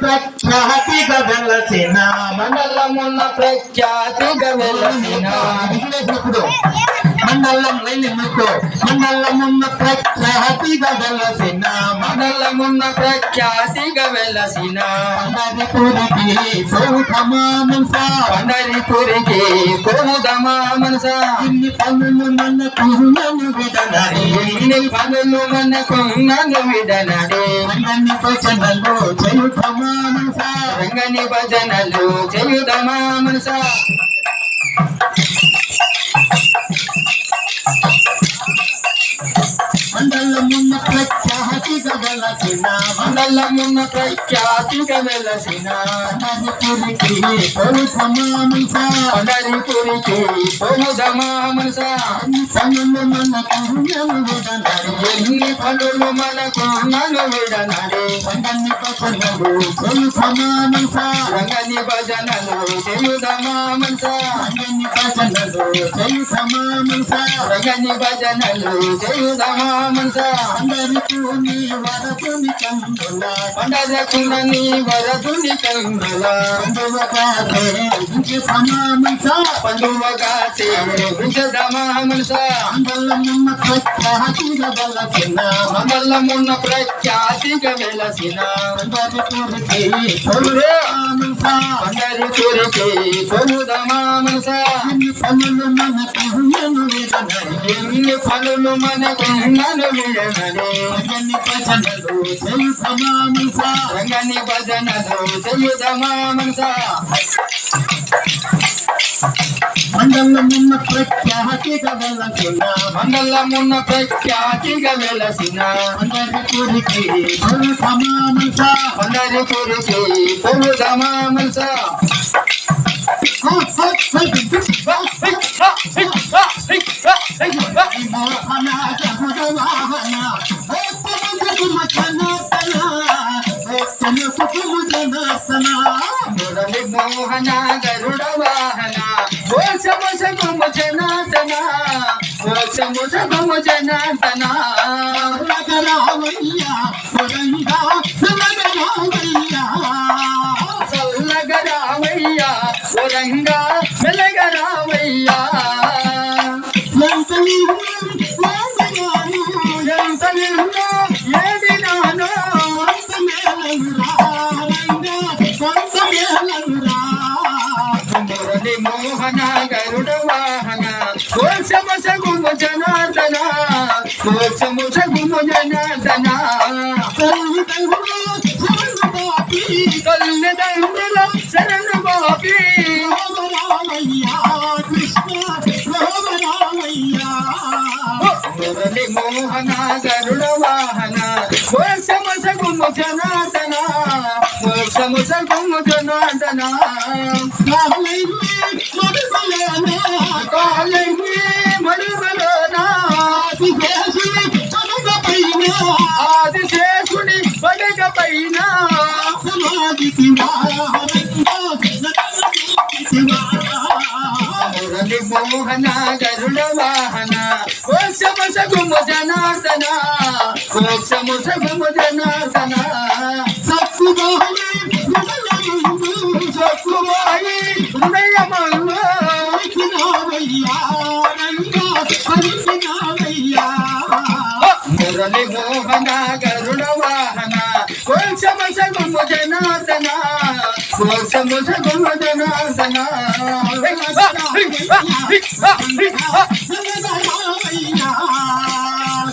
ప్రఖ్యాతిగా వెలసిన మండలమున్న ప్రఖ్యాతిగా వెలసిన మండలం లేని మీకు మండలమున్న ప్రఖ్యాతిగా వెలసిన మండలమున్న ప్రఖ్యాతిగా వెలసిన మండలిపురికి సౌఖమానంస పండరిపురికి పోదమా మనస? ఇన్ని పనులు మనకు నన్ను విడనరి ఇన్ని పనులు మనకు నన్ను విడనడే. రంగని భజనలు చెలుఖమానంస రంగని భజనలు చేయుదమా మనస? వెలసిన మండలమున్న ప్రఖ్యాతిగా వెలసిన. మండలిపురికి సౌఖమానంస పండరిపురికి పోదమా మనస? మనకు నన్ను ఎన్ని పనులు మనకు నన్ను విడనడే రంగని భజనలు రంగని భజనలు చేయుదమా రంగని భజనలు చెలుఖమానంస రంగని భజనలు అందరికీ నీ వరకుని కందుల పండగకున్న నీ వరదుని ఇంటి సమానంస పండువగా సేవించదమా మనస మండలమున్న ప్రఖ్యాతిగా వెలసిన మండలమున్న ప్రఖ్యాతిగా వెలసిన అందరి కోరికే అన్ని పనులు మనకు నన్ను విడనరి ఎన్ని పనులు మనకు నన్ను విడనడే రంగని భజనలు చెలుఖమానంస రంగని భజనలు చేయుదమా మనస మండలమున్న ప్రఖ్యాతిగా వెలసిన మండలమున్న ప్రఖ్యాతిగా వెలసిన అందరికీ సౌరమానంస అందరి కోరికే కొలుదమా మనస మురళి మోహన గరుడ వాహన. మోసము సగుము జనార్దన మోసము సగుము జనార్దన చల్లగ రావయ్య వరంగా మెల్లగ సగుము జనార్దన మోసము సగుము జనార్దన. తల్లిదండ్రుల శరణు బాపి. మురళి మోహన గరుడ వాహన మోక్షము సగుము జనార్దన. మురళి మోహన గరుడ వాహన మోక్షము సగుము జనార్దన మోక్షము సగుము జనార్దన మురళి మోహన మోక్షము సగుము జనార్దన మోక్షము సగుము జనార్దన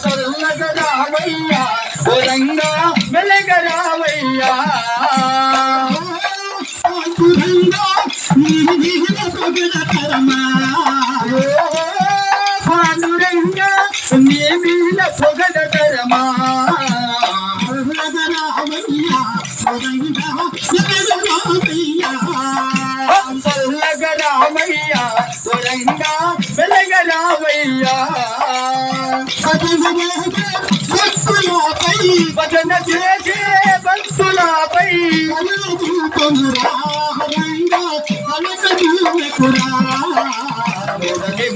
చల్లగ రావయ్య వరంగా మెల్లగ రావయ్య పాండురంగా నీ మీద పొగడ తరమా చల్లగ రావయ్య భజన చేసే భక్తులపై.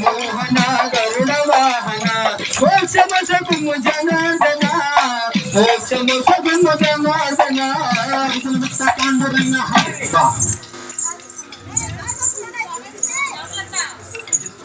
మోహన గరుడ వాహన మోక్షమ సగుము జనార్దన మోక్షము